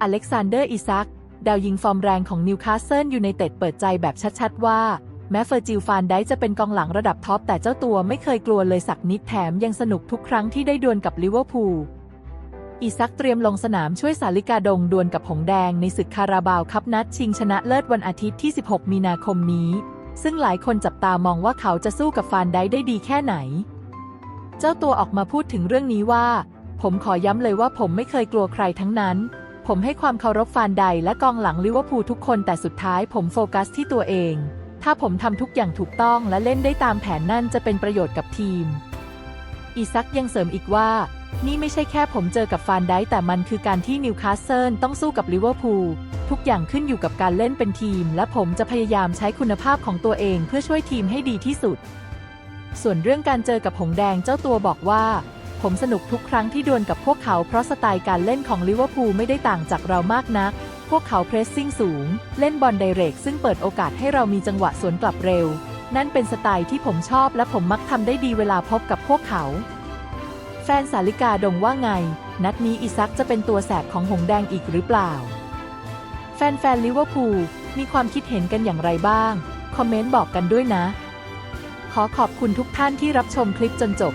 อเล็กซานเดอร์อิซัก ดาวยิงฟอร์มแรงของนิวคาสเซิลยูไนเต็ดเปิดใจแบบชัดๆว่า แม้เฟอร์จิลฟานได้จะเป็นกองหลังระดับท็อป แต่เจ้าตัวไม่เคยกลัวเลยสักนิดแถมยังสนุกทุกครั้งที่ได้ดวลกับลิเวอร์พูลอีซักเตรียมลงสนามช่วยสาลิกาดงดวลกับหงแดงในศึกคาราบาวคัพนัดชิงชนะเลิศวันอาทิตย์ที่ 16 มีนาคมนี้ ซึ่งหลายคนจับตามองว่าเขาจะสู้กับฟานได้ได้ดีแค่ไหน เจ้าตัวออกมาพูดถึงเรื่องนี้ว่า ผมขอย้ำเลยว่าผมไม่เคยกลัวใครทั้งนั้น ผมให้ความเคารพฟานไดและกองหลังลิเวอร์พูลทุกคนแต่สุดท้ายผมโฟกัสที่ตัวเอง ถ้าผมทำทุกอย่างถูกต้องและเล่นได้ตามแผนนั่นจะเป็นประโยชน์กับทีม อีซักยังเสริมอีกว่า นี่ไม่ใช่แค่ผมเจอกับฟานไดแต่มันคือการที่นิวคาสเซิลต้องสู้กับลิเวอร์พูลทุกอย่างขึ้นอยู่กับการเล่นเป็นทีม และผมจะพยายามใช้คุณภาพของตัวเองเพื่อช่วยทีมให้ดีที่สุด ส่วนเรื่องการเจอกับหงแดงเจ้าตัวบอกว่า ผมสนุกทุกครั้งที่ดวลกับพวกเขาเพราะสไตล์การเล่นของลิเวอร์พูลไม่ได้ต่างจากเรามากนัก พวกเขาเพรสซิ่งสูง เล่นบอลไดเรกซึ่งเปิดโอกาสให้เรามีจังหวะสวนกลับเร็ว นั่นเป็นสไตล์ที่ผมชอบและผมมักทำได้ดีเวลาพบกับพวกเขา แฟนสาลิกาดงว่าไง นัดนี้อิซักจะเป็นตัวแสบของหงแดงอีกหรือเปล่า แฟนๆลิเวอร์พูลมีความคิดเห็นกันอย่างไรบ้าง คอมเมนต์บอกกันด้วยนะ ขอขอบคุณทุกท่านที่รับชมคลิปจนจบ